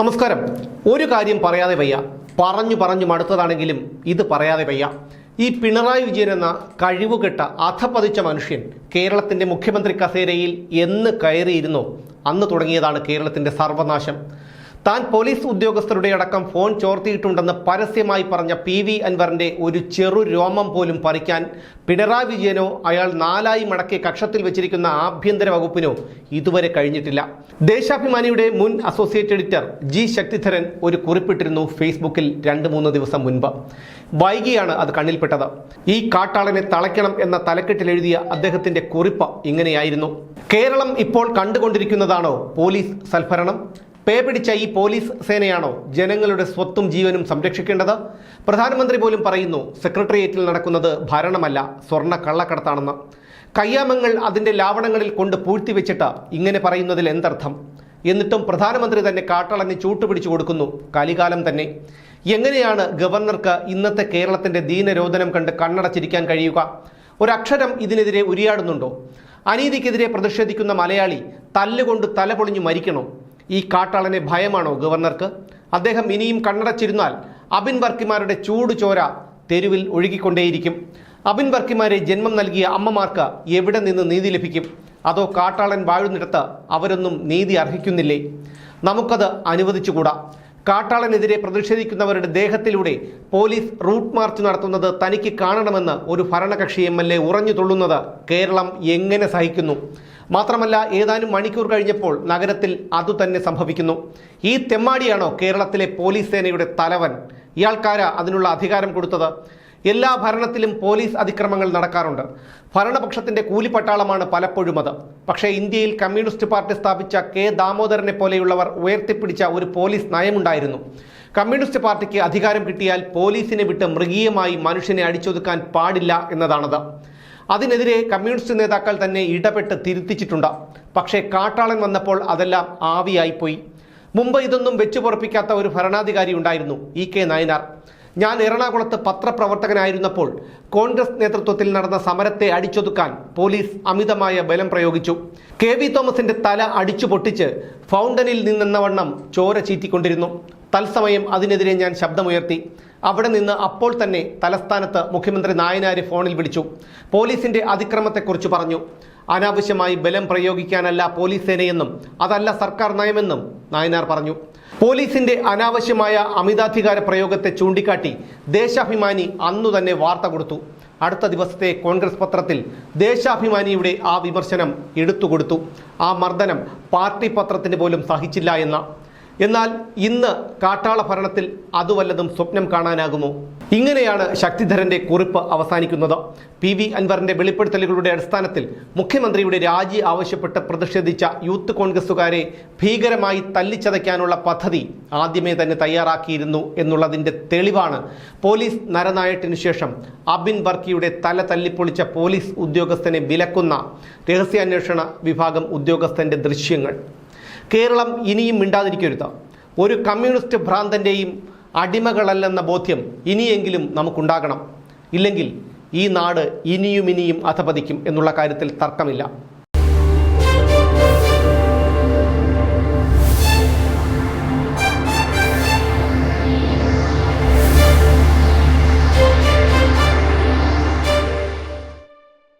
നമസ്കാരം. ഒരു കാര്യം പറയാതെ വയ്യ. പറഞ്ഞു പറഞ്ഞു മടുത്തതാണെങ്കിലും ഇത് പറയാതെ വയ്യ. ഈ പിണറായി വിജയൻ എന്ന കഴിവുകെട്ട അധപ്പതിച്ച മനുഷ്യൻ കേരളത്തിന്റെ മുഖ്യമന്ത്രി കസേരയിൽ എന്ന് കയറിയിരുന്നോ? അന്ന് തുടങ്ങിയതാണ് കേരളത്തിന്റെ സർവനാശം. താൻ പോലീസ് ഉദ്യോഗസ്ഥരുടെ അടക്കം ഫോൺ ചോർത്തിയിട്ടുണ്ടെന്ന് പരസ്യമായി പറഞ്ഞ പി വി അൻവറിന്റെ ഒരു ചെറു രോമം പോലും പറിക്കാൻ പിണറായി വിജയനോ അയാൾ നാലായി മടക്കി കക്ഷത്തിൽ വെച്ചിരിക്കുന്ന ആഭ്യന്തര വകുപ്പിനോ ഇതുവരെ കഴിഞ്ഞിട്ടില്ല. ദേശാഭിമാനിയുടെ മുൻ അസോസിയേറ്റ് എഡിറ്റർ ജി ശക്തിധരൻ ഒരു കുറിപ്പിട്ടിരുന്നു ഫേസ്ബുക്കിൽ രണ്ട് മൂന്ന് ദിവസം മുൻപ്. വൈകിയാണ് അത് കണ്ണിൽപ്പെട്ടത്. ഈ കാട്ടാളനെ തളയ്ക്കണം എന്ന തലക്കെട്ടിൽ എഴുതിയ അദ്ദേഹത്തിന്റെ കുറിപ്പ് ഇങ്ങനെയായിരുന്നു. കേരളം ഇപ്പോൾ കണ്ടുകൊണ്ടിരിക്കുന്നതാണോ പോലീസ് സൽഭരണം? പേ പിടിച്ച ഈ പോലീസ് സേനയാണോ ജനങ്ങളുടെ സ്വത്തും ജീവനും സംരക്ഷിക്കേണ്ടത്? പ്രധാനമന്ത്രി പോലും പറയുന്നു സെക്രട്ടേറിയറ്റിൽ നടക്കുന്നത് ഭരണമല്ല സ്വർണ കള്ളക്കടത്താണെന്ന്. കയ്യാമങ്ങൾ അതിന്റെ ലാവണങ്ങളിൽ കൊണ്ട് പൂഴ്ത്തിവെച്ചിട്ട് ഇങ്ങനെ പറയുന്നതിൽ എന്തർത്ഥം? എന്നിട്ടും പ്രധാനമന്ത്രി തന്നെ കാട്ടളഞ്ഞ് ചൂട്ടുപിടിച്ചു കൊടുക്കുന്നു കലികാലം തന്നെ. എങ്ങനെയാണ് ഗവർണർക്ക് ഇന്നത്തെ കേരളത്തിന്റെ ദീനരോധനം കണ്ട് കണ്ണടച്ചിരിക്കാൻ കഴിയുക? ഒരക്ഷരം ഇതിനെതിരെ ഉരിയാടുന്നുണ്ടോ? അനീതിക്കെതിരെ പ്രതിഷേധിക്കുന്ന മലയാളി തല്ലുകൊണ്ട് തല പൊളിഞ്ഞു മരിക്കണോ? ഈ കാട്ടാളനെ ഭയമാണോ ഗവർണർക്ക്? അദ്ദേഹം ഇനിയും കണ്ണടച്ചിരുന്നാൽ അബിൻ വർക്കിമാരുടെ ചൂട് ചോര തെരുവിൽ ഒഴുകിക്കൊണ്ടേയിരിക്കും. അബിൻ വർക്കിമാരെ ജന്മം നൽകിയ അമ്മമാർക്ക് എവിടെ നിന്ന് നീതി ലഭിക്കും? അതോ കാട്ടാളൻ വാഴുന്നിടത്ത് അവരൊന്നും നീതി അർഹിക്കുന്നില്ലേ? നമുക്കത് അനുവദിച്ചുകൂടാ. കാട്ടാളനെതിരെ പ്രതിഷേധിക്കുന്നവരുടെ ദേഹത്തിലൂടെ പോലീസ് റൂട്ട് മാർച്ച് നടത്തുന്നത് തനിക്ക് കാണണമെന്ന് ഒരു ഭരണകക്ഷി എം എൽ എ ഉറഞ്ഞു തുള്ളുന്നത് കേരളം എങ്ങനെ സഹിക്കുന്നു? മാത്രമല്ല ഏതാനും മണിക്കൂർ കഴിഞ്ഞപ്പോൾ നഗരത്തിൽ അതുതന്നെ സംഭവിക്കുന്നു. ഈ തെമ്മാടിയാണോ കേരളത്തിലെ പോലീസ് സേനയുടെ തലവൻ? ഇയാൾക്കാരാ അതിനുള്ള അധികാരം കൊടുത്തത്? എല്ലാ ഭരണത്തിലും പോലീസ് അതിക്രമങ്ങൾ നടക്കാറുണ്ട്. ഭരണപക്ഷത്തിന്റെ കൂലിപ്പട്ടാളമാണ് പലപ്പോഴും അത്. പക്ഷേ ഇന്ത്യയിൽ കമ്മ്യൂണിസ്റ്റ് പാർട്ടി സ്ഥാപിച്ച കെ ദാമോദരനെ പോലെയുള്ളവർ ഉയർത്തിപ്പിടിച്ച ഒരു പോലീസ് നയമുണ്ടായിരുന്നു. കമ്മ്യൂണിസ്റ്റ് പാർട്ടിക്ക് അധികാരം കിട്ടിയാൽ പോലീസിനെ വിട്ട് മൃഗീയമായി മനുഷ്യനെ അടിച്ചൊതുക്കാൻ പാടില്ല എന്നതാണത്. അതിനെതിരെ കമ്മ്യൂണിസ്റ്റ് നേതാക്കൾ തന്നെ ഇടപെട്ട് തിരുത്തിച്ചിട്ടുണ്ട്. പക്ഷേ കാട്ടാളൻ വന്നപ്പോൾ അതെല്ലാം ആവിയായിപ്പോയി. മുമ്പ് ഇതൊന്നും വെച്ചു പൊറപ്പിക്കാത്ത ഒരു ഭരണാധികാരി ഉണ്ടായിരുന്നു ഇ കെ നായനാർ. ഞാൻ എറണാകുളത്ത് പത്രപ്രവർത്തകനായിരുന്നപ്പോൾ കോൺഗ്രസ് നേതൃത്വത്തിൽ നടന്ന സമരത്തെ അടിച്ചൊതുക്കാൻ പോലീസ് അമിതമായ ബലം പ്രയോഗിച്ചു. കെ വി തോമസിന്റെ തല അടിച്ചു പൊട്ടിച്ച് ഫൗണ്ടനിൽ നിന്നെന്ന വണ്ണം ചോര ചീറ്റിക്കൊണ്ടിരുന്നു. തത്സമയം അതിനെതിരെ ഞാൻ ശബ്ദമുയർത്തി. അവിടെ നിന്ന് അപ്പോൾ തന്നെ തലസ്ഥാനത്ത് മുഖ്യമന്ത്രി നായനാരെ ഫോണിൽ വിളിച്ചു. പോലീസിന്റെ അതിക്രമത്തെക്കുറിച്ച് പറഞ്ഞു. അനാവശ്യമായി ബലം പ്രയോഗിക്കാനല്ല പോലീസ് സേനയെന്നും അതല്ല സർക്കാർ നയമെന്നും നായനാർ പറഞ്ഞു. പോലീസിന്റെ അനാവശ്യമായ അമിതാധികാര പ്രയോഗത്തെ ചൂണ്ടിക്കാട്ടി ദേശാഭിമാനി അന്നു തന്നെ വാർത്ത കൊടുത്തു. അടുത്ത ദിവസത്തെ കോൺഗ്രസ് പത്രത്തിൽ ദേശാഭിമാനിയുടെ ആ വിമർശനം എടുത്തുകൊടുത്തു. ആ മർദ്ദനം പാർട്ടി പത്രത്തിന് പോലും സഹിച്ചില്ല എന്ന എന്നാൽ ഇന്ന് കാട്ടാള ഭരണത്തിൽ അതുവല്ലതും സ്വപ്നം കാണാനാകുമോ? ഇങ്ങനെയാണ് ശക്തിധരന്റെ കുറിപ്പ് അവസാനിക്കുന്നത്. പി വി അൻവറിന്റെ വെളിപ്പെടുത്തലുകളുടെ അടിസ്ഥാനത്തിൽ മുഖ്യമന്ത്രിയുടെ രാജി ആവശ്യപ്പെട്ട് പ്രതിഷേധിച്ച യൂത്ത് കോൺഗ്രസുകാരെ ഭീകരമായി തല്ലിച്ചതയ്ക്കാനുള്ള പദ്ധതി ആദ്യമേ തന്നെ തയ്യാറാക്കിയിരുന്നു എന്നുള്ളതിന്റെ തെളിവാണ് പോലീസ് നരനായട്ടിനു ശേഷം അബിൻ വർക്കിയുടെ തല തല്ലിപ്പൊളിച്ച പോലീസ് ഉദ്യോഗസ്ഥനെ വിലക്കുന്ന രഹസ്യാന്വേഷണ വിഭാഗം ഉദ്യോഗസ്ഥന്റെ ദൃശ്യങ്ങൾ. കേരളം ഇനിയും മിണ്ടാതിരിക്കരുത്. ഒരു കമ്മ്യൂണിസ്റ്റ് ഭ്രാന്തന്റെയും അടിമകളല്ലെന്ന ബോധ്യം ഇനിയെങ്കിലും നമുക്കുണ്ടാകണം. ഇല്ലെങ്കിൽ ഈ നാട് ഇനിയും ഇനിയും അധപതിക്കും എന്നുള്ള കാര്യത്തിൽ തർക്കമില്ല.